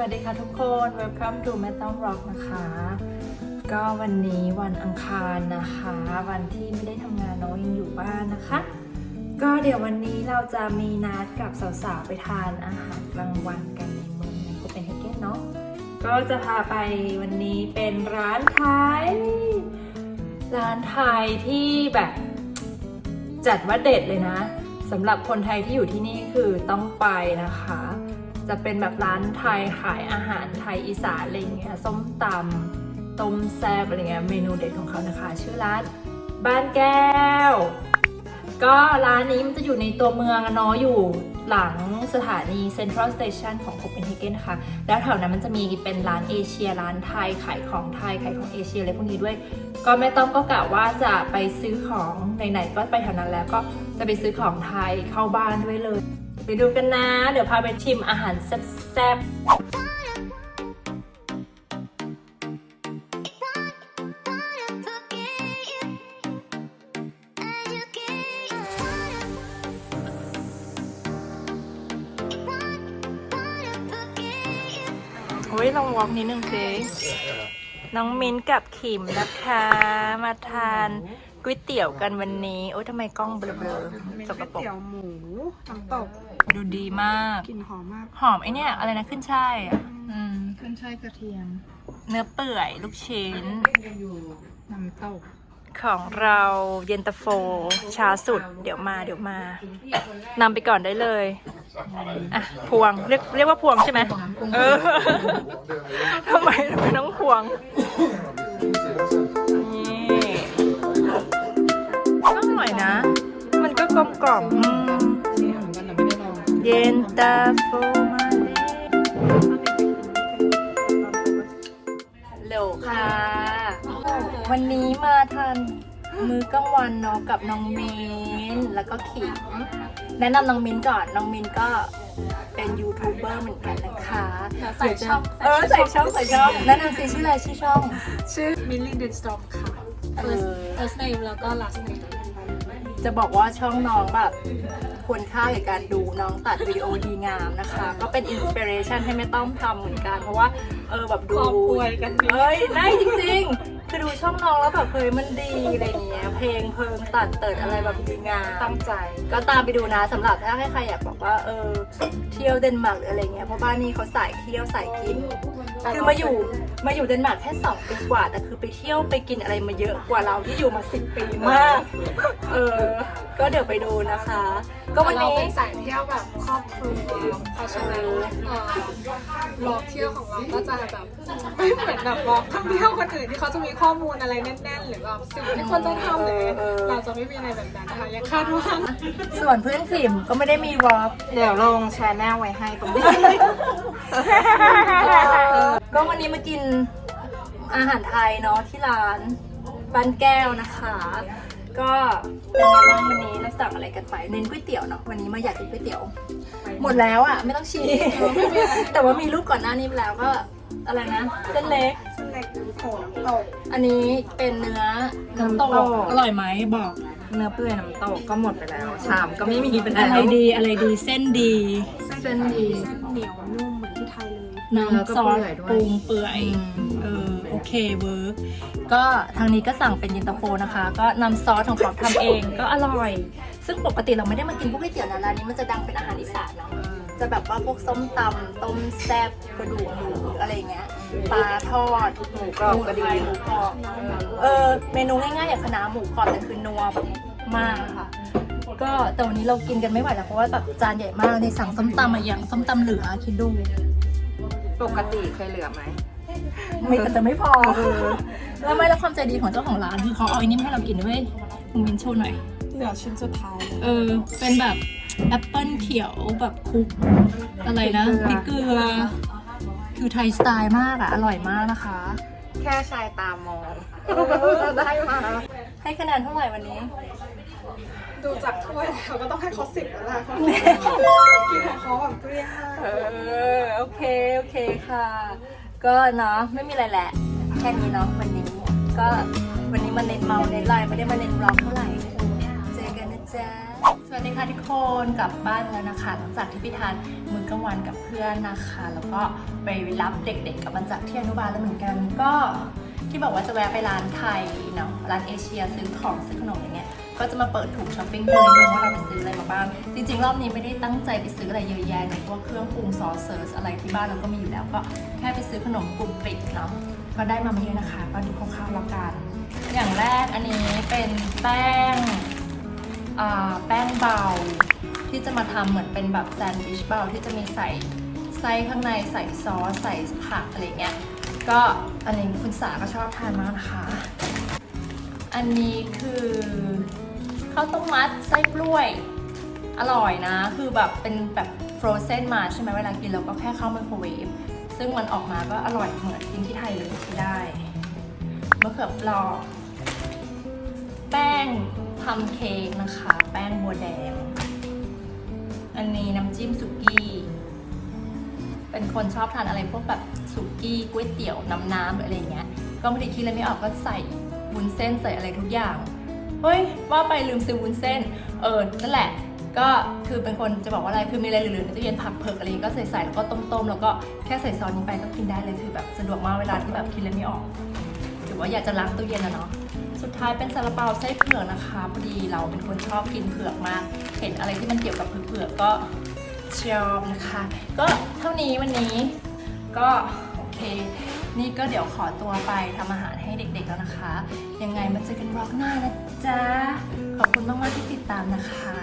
วัสดีค่ะทุกคน welcome to แม่ต้อง rock นะคะ ก็วันนี้วันอังคารนะคะ วันที่ไม่ได้ทำงานเน้องยังอยู่บ้านนะคะ ก็เดี๋ยววันนี้เราจะมีนัดกับสาวๆ ไปทานอาหารกลางวันกันในเมืองในโคเปนเฮเกนเนาะ ก็จะพาไปวันนี้เป็นร้านไทย ร้านไทยที่แบบจัดว่าเด็ดเลยนะสำหรับคนไทยที่อยู่ที่นี่คือต้องไปนะคะ จะเป็นแบบร้านไทยขายอาหารไทยอีสานอะไรอย่างเงี้ยส้มตำต้มแซ่บอะไรเงี้ยเมนูเด็ดของเขานะคะ ชื่อร้านบ้านแก้ว ก็ร้านนี้มันจะอยู่ในตัวเมืองอะเนาะอยู่หลังสถานีเซ็นทรัลสเตชันของโคเปนเฮเกนนะคะ แล้วแถวนั้นมันจะมีเป็นร้านเอเชียร้านไทยขายของไทยขายของเอเชียอะไรพวกนี้ด้วย ก็แม่ต้อมก็กะว่าจะไปซื้อของไหนๆก็ไปแถวนั้นแล้วก็จะไปซื้อของไทยเข้าบ้านด้วยเลย ไปดูกันนะ เดี๋ยวพาไปชิมอาหารแซ่บๆโอ้ยลองวอล์กนิดนึงสิน้องมิ้นกับขิมนะคะ มาทานก๋วยเตี๋ยวกันวันนี้ โอ้ยทำไมกล้องเบลอๆสก๋วยปรก เตี๋ยวหมูน้ำตก ดูดีมาก กลิ่นหอมมากหอมไอเนี่ยอะไรนะขึ้นช่ายอะอืมขึ้นช่ายกระเทียม เนื้อเปื่อยลูกชิ้น น้ำตกของเราเย็นตาโฟช้าสุด เดี๋ยวมาเดี๋ยวมานำไปก่อนได้เลย อะ พวงเรียกเรียกว่าพวงใช่ไหมเออทำไมทำไมต้องพวง นี่ก็อร่อยนะ มันก็กลมกล่อมอืม เย็นตาโฟมาเร็วค่ะ วันนี้มาทานมื้อกลางวันเนาะกับน้องมินแล้วก็ขิมแนะนำน้องมินก่อน น้องมินก็เป็นยูทูบเบอร์เหมือนกันนะคะใส่ช่องเออใส่ช่องใส่ช่องแนะนำสิชื่ออะไรชื่อช่อง ชื่อมิลลี่เดนสตอมค่ะเอ first อ first name แล้วก็ last name จะบอกว่าช่องน้องแบบ ควรค่าแก่การดูน้องตัดวิดีโอดีงามนะคะ ก็เป็นอินสปิเรชันให้แม่ต้อมทำเหมือนกัน เพราะว่าเออแบบดูความอวยกันดีเอ้ยได้จริงๆ คือดูช่องน้องแล้วแบบเฮ้ยมันดีอะไรอย่างเงี้ยเพลงเพลิงตัดเติดอะไรแบบดีงาม ตั้งใจ ก็ตามไปดูนะสำหรับถ้าให้ใครอยากบอกว่าเออเที่ยวเดนมาร์กหรืออะไรเงี้ยเพราะบ้านนี้เขาสายเที่ยวสายกินคือมาอยู่มาอยู่เดนมาร์กแค่สองปีกว่า แต่คือไปเที่ยวไปกินอะไรมาเยอะกว่าเราที่อยู่มาสิบปีมาก เออ ก็เดี๋ยวไปดูนะคะ ก็วันเรานี้ เป็นสายเที่ยวแบบครอบครัวเพราะฉะนั้นเอ่อวอล์กเที่ยวของเราก็จะแบบไม่เหมือนแบบวอล์กท่องเที่ยวคนอื่นที่เขาจะมีข้อมูลอะไรแน่นๆ หรือแบบสิ่งที่ควรจะทำหรือเราจะไม่มีอะไรแบบนั้นนะคะยังคาดว่าส่วนเพื่อนขิมก็ไม่ได้มีวอล์กเดี๋ยวลงแชร์แนลไว้ให้ตรงนี้ก็วันนี้มากินอาหารไทยเนาะที่ร้านบ้านแก้วนะคะ ก็เป็นไงบ้างวันนี้เราสั่งอะไรกันไปเน้นก๋วยเตี๋ยวเนาะวันนี้มาอยากกินก๋วยเตี๋ยว หมดแล้วอะ ไม่ต้องชี้ แต่ว่ามีรูปก่อนหน้านี้ไปแล้วก็อะไรนะเส้นเล็ก เส้นเล็กโขงตกอันนี้เป็นเนื้อน้ำตกน้ำตก อร่อยไหมบอก เนื้อเปื่อยน้ำตกก็หมดไปแล้วชามก็ไม่มีไปแล้อะไรวดีอะไรดีเส้นดีเส้นดี เส้นเหนียวนุ่มเหมือนที่ไทยเลยน้ำซอสปรุงเปื่อยเออโอเคเวิร์กก็ทางนี้ก็สั่งเป็นเย็นตาโฟนะคะ ก็นำซอสของเขาทำเองก็อร่อย ซึ่งปกติเราไม่ได้มากินพวกก๋วยเตี๋ยวนะร้านนี้มันจะดังเป็นอาหารอีสานเนาะจะแบบว่าพวกส้มตำต้มแซ่บกระดูกหมูอะไรเงี้ยปลาทอดหมูกรอบก็ดี หมูกรอบเออเมนูง่ายๆอย่างคณะน้าหมูกรอบแต่คือนัวแบบมากอะค่ะ ก็แต่วันนี้เรากินกันไม่ไหวแล้วเพราะว่าแบบจานใหญ่มากในสั่งส้มตำมาอย่างส้มตำเหลือคิดดูปกติเคยเหลือไหมไม่แต่จะไม่พอแล้วไม่แล้วความใจดีของเจ้าของร้านคือเขาเอาไอ้นี่มาให้เรากินด้วยคุณมินโชว์หน่อย เหลือชิ้นสุดท้ายเออ เป็นแบบแอปเปิลเขียวแบบคลุกอะไรนะพริกเกลือ คือไทยสไตล์มากอะอร่อยมากนะคะ แค่ชายตามองได้มาให้คะแนนเท่าไหร่วันนี้ ดูจากถ้วยแล้วก็ต้องให้เขาสิบแล้วล่ะเพราะกินของเขาแบบเกลี้ยงมากเออโอเค โอเคค่ะ ก็เนาะไม่มีอะไรแหละ แค่นี้เนาะวันนี้ ก็วันนี้มาเน้นเมาเน้นไลน์ไม่ได้มาเน้นบล็อกเท่าไหร่เจอกันนะจ๊ะจ๊ะสวัสดีค่ะทุกคนกลับบ้านแล้วนะคะหลังจากที่ไปทานมื้อกลางวันกับเพื่อนนะคะ แล้วก็ไปรับเด็กๆกลับมาจากที่อนุบาลแล้วเหมือนกันก็ที่บอกว่าจะแวะไปร้านไทยเนาะร้านเอเชียซื้อของซื้อขนมอย่างเงี้ย ก็จะมาเปิดถุงช้อปปิ้งดูนิดนึงว่าเราไปซื้ออะไรมาบ้าง จริงๆ รอบนี้ไม่ได้ตั้งใจไปซื้ออะไรเยอะแยะในพวกเครื่องปรุงซอสเซอร์สอะไรที่บ้านเราก็มีอยู่แล้ว ก็แค่ไปซื้อขนมกรุบกริบเนาะก็ได้มาไม่เยอะนะคะ ก็ดูคร่าวๆแล้วกัน อย่างแรกอันนี้เป็นแป้งแป้งเบา ที่จะมาทำเหมือนเป็นแบบแซนด์วิชเบาที่จะมีใส่ไส้ข้างในใส่ซอสใส่ผักอะไรเงี้ยก็อันนี้คุณสาก็ชอบทานมากนะคะ อันนี้คือ ข้าวต้มมัดไส้กล้วย อร่อยนะ คือแบบเป็นแบบฟรอเซนมาใช่ไหมเวลากินเราก็แค่เข้าไมโครเวฟซึ่งมันออกมาก็อร่อยเหมือนกินที่ไทยเลยที่ได้มะเขือเปราะแป้งทำเค้กนะคะ แป้งบัวแดง อันนี้น้ำจิ้มสุกี้ เป็นคนชอบทานอะไรพวกแบบสุกี้ก๋วยเตี๋ยวน้ำน้ำหรืออะไรเงี้ย ก็ไม่ได้คิดอะไรไม่ออกก็ใส่วุ้นเส้นใส่อะไรทุกอย่าง ฮ้ยว่าไปลืมซื้อวุ้นเส้น เออนั่นแหละ ก็คือเป็นคนจะบอกว่าอะไรคือมีอะไรเหลือๆในตู้เย็นผักเผือกอะไรก็ใส่ใส่แล้วก็ต้มๆแล้วก็แค่ใส่ซอสนี้ไปก็กินได้เลยคือแบบสะดวกมากเวลาที่แบบคิดอะไรไม่ออกหรือว่าอยากจะล้างตู้เย็นนะเนาะสุดท้ายเป็นซาลาเปาไส้เผือกนะคะพอดีเราเป็นคนชอบกินเผือกมาก เห็นอะไรที่มันเกี่ยวกับเผือกก็ชอบนะคะ ก็เท่านี้วันนี้ก็โอเค นี่ก็เดี๋ยวขอตัวไปทำอาหารให้เด็กๆแล้วนะคะ ยังไงมาเจอกันบล็อกหน้านะจ๊ะ ขอบคุณมากๆที่ติดตามนะคะ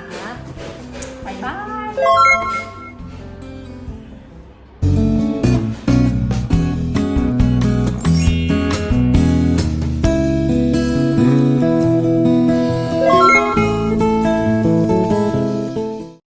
บ๊ายบาย